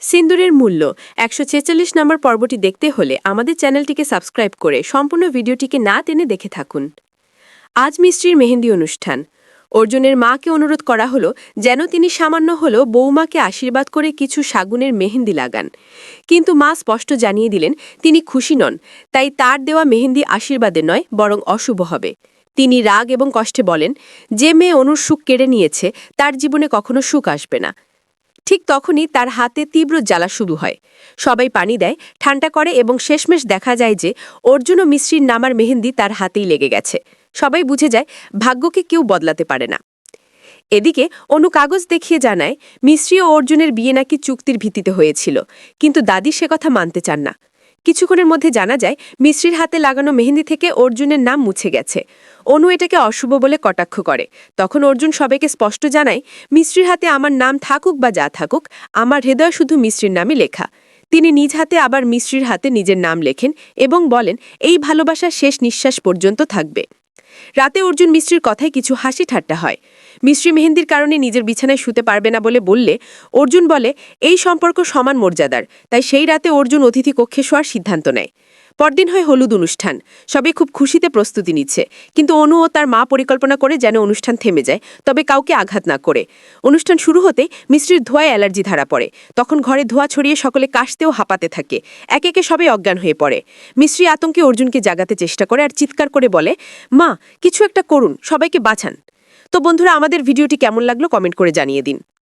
সিন্দুরের মূল্য। একশো ছেচল্লিশ নম্বর পর্বটি দেখতে হলে আমাদের চ্যানেলটিকে সাবস্ক্রাইব করে সম্পূর্ণ ভিডিওটিকে না টেনে দেখে থাকুন। আজ মিস্ত্রির মেহেন্দি অনুষ্ঠান। অর্জুনের মাকে অনুরোধ করা হলো যেন তিনি সামান্য হলেও বৌমাকে আশীর্বাদ করে কিছু শাগুনের মেহেন্দি লাগান। কিন্তু মা স্পষ্ট জানিয়ে দিলেন, তিনি খুশি নন, তাই তার দেওয়া মেহেন্দি আশীর্বাদে নয়, বরং অশুভ হবে। তিনি রাগ এবং কষ্টে বলেন, যে মেয়ে অনুর সুখ কেড়ে নিয়েছে, তার জীবনে কখনো সুখ আসবে না। ঠিক তখনই তার হাতে তীব্র জ্বালা শুরু হয়। সবাই পানি দেয়, ঠান্ডা করে এবং শেষমেশ দেখা যায় যে অর্জুন ও মিশ্রির নামার মেহেন্দি তার হাতেই লেগে গেছে। সবাই বুঝে যায় ভাগ্যকে কেউ বদলাতে পারে না। এদিকে অনু কাগজ দেখিয়ে জানায়, মিশ্রি ও অর্জুনের বিয়ে নাকি চুক্তির ভিত্তিতে হয়েছিল, কিন্তু দাদি সে কথা মানতে চান না। কিছুক্ষণের মধ্যে জানা যায়, মিশ্রির হাতে লাগানো মেহেন্দি থেকে অর্জুনের নাম মুছে গেছে। অনু এটাকে অশুভ বলে কটাক্ষ করে। তখন অর্জুন সবাইকে স্পষ্ট জানায়, মিশ্রির হাতে আমার নাম থাকুক বা যা থাকুক, আমার হৃদয় শুধু মিশ্রির নামই লেখা। তিনি নিজ হাতে আবার মিশ্রির হাতে নিজের নাম লেখেন এবং বলেন, এই ভালোবাসা শেষ নিঃশ্বাস পর্যন্ত থাকবে। রাতে অর্জুন মিশ্রির কথায় কিছু হাসি ঠাট্টা হয়। মিশ্রি মেহেন্দির কারণে নিজের বিছানায় শুতে পারবে না বলে বললে, অর্জুন বলে, এই সম্পর্ক সমান মর্যাদার, তাই সেই রাতে অর্জুন অতিথি কক্ষে শোয়ার সিদ্ধান্ত নেয়। পরদিন হয় হলুদ অনুষ্ঠান। সবাই খুব খুশিতে প্রস্তুতি নিচ্ছে। কিন্তু অনু ও তার মা পরিকল্পনা করে যেন অনুষ্ঠান থেমে যায়, তবে কাউকে আঘাত না করে। অনুষ্ঠান শুরু হতে মিশ্রির ধোঁয়ায় অ্যালার্জি ধরা পড়ে। তখন ঘরে ধোঁয়া ছড়িয়ে সকলে কাশতেও হাঁপাতে থাকে। একে একে সবাই অজ্ঞান হয়ে পড়ে। মিশ্রি আতঙ্কে অর্জুনকে জাগাতে চেষ্টা করে আর চিৎকার করে বলে, মা, কিছু একটা করুন, সবাইকে বাঁচান। তো বন্ধুরা, আমাদের ভিডিওটি কেমন লাগল কমেন্ট করে জানিয়ে দিন।